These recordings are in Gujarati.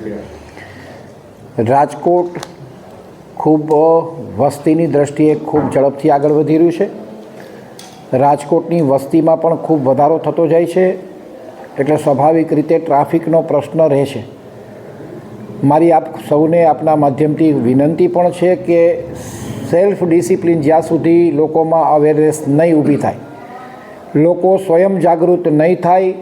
છે છે. રાજકોટ ખૂબ વસ્તીની દ્રષ્ટિએ ખૂબ ઝડપથી આગળ વધી રહ્યું છે. રાજકોટની વસ્તીમાં પણ ખૂબ વધારો થતો જાય છે. એટલે સ્વાભાવિક રીતે ટ્રાફિકનો પ્રશ્ન રહેશે. મારી આપ, સૌને આપના માધ્યમથી વિનંતી પણ છે કે સેલ્ફ ડિસિપ્લિન જ્યાં સુધી લોકોમાં અવેરનેસ નહીં ઊભી થાય લોકો સ્વયં જાગૃત નહીં થાય.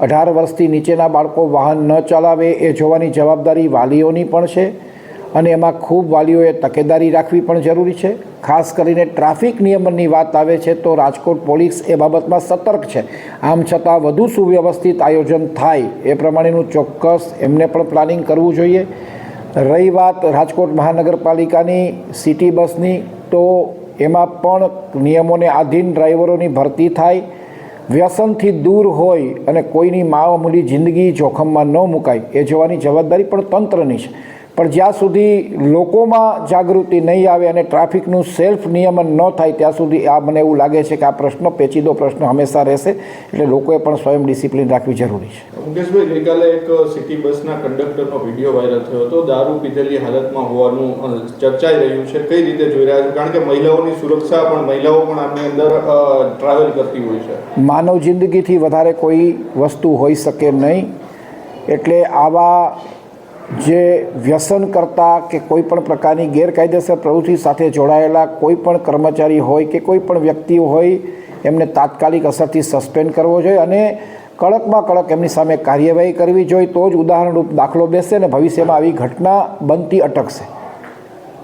અઢાર વર્ષથી નીચેના બાળકો વાહન ન ચલાવે એ જોવાની જવાબદારી વાલીઓની પણ છે. અને એમાં ખૂબ વાલીઓએ તકેદારી રાખવી પણ જરૂરી છે. ખાસ કરીને ટ્રાફિક નિયમનની વાત આવે છે તો રાજકોટ પોલીસ એ બાબતમાં સતર્ક છે. આમ છતાં વધુ સુવ્યવસ્થિત આયોજન થાય એ પ્રમાણેનું ચોક્કસ એમને પણ પ્લાનિંગ કરવું જોઈએ. રહી વાત રાજકોટ મહાનગરપાલિકાની, સિટી બસની તો એમાં પણ નિયમોને આધીન ડ્રાઈવરોની ભરતી થાય, વ્યસનથી દૂર હોય અને કોઈની મામૂલી જિંદગી જોખમમાં ન મુકાય, એ જોવાની જવાબદારી પણ તંત્રની છે. પણ જ્યાં સુધી લોકોમાં જાગૃતિ નહીં આવે અને ટ્રાફિકનું સેલ્ફ નિયમન ન થાય ત્યાં સુધી આ મને એવું લાગે છે કે આ પ્રશ્ન પેચીદો પ્રશ્ન હંમેશા રહેશે. એટલે લોકોએ પણ સ્વયં ડિસિપ્લિન રાખવી જરૂરી છે. મુકેશભાઈ ગઈકાલે એક સિટી બસના કંડક્ટરનો વીડિયો વાયરલ થયો હતો. દારૂ પીધેલી હાલતમાં હોવાનું ચર્ચાઈ રહ્યું છે. કઈ રીતે જોઈ રહ્યા છો? કારણ કે મહિલાઓની સુરક્ષા પણ મહિલાઓ પણ આની અંદર ટ્રાવેલ કરતી હોય છે. માનવ જિંદગીથી વધારે કોઈ વસ્તુ હોઈ શકે નહીં. એટલે આવા જે વ્યસન કરતા કે કોઈ પણ પ્રકારની ગેરકાયદેસર પ્રવૃત્તિ સાથે જોડાયેલા કોઈ પણ કર્મચારી હોય કે કોઈ પણ વ્યક્તિ હોય, એમને તાત્કાલિક અસરથી સસ્પેન્ડ કરવો જોઈએ અને કડકમાં કડક એમની સામે કાર્યવાહી કરવી જોઈએ. તો જ ઉદાહરણરૂપ દાખલો બેસે અને ભવિષ્યમાં આવી ઘટના બનતી અટકશે.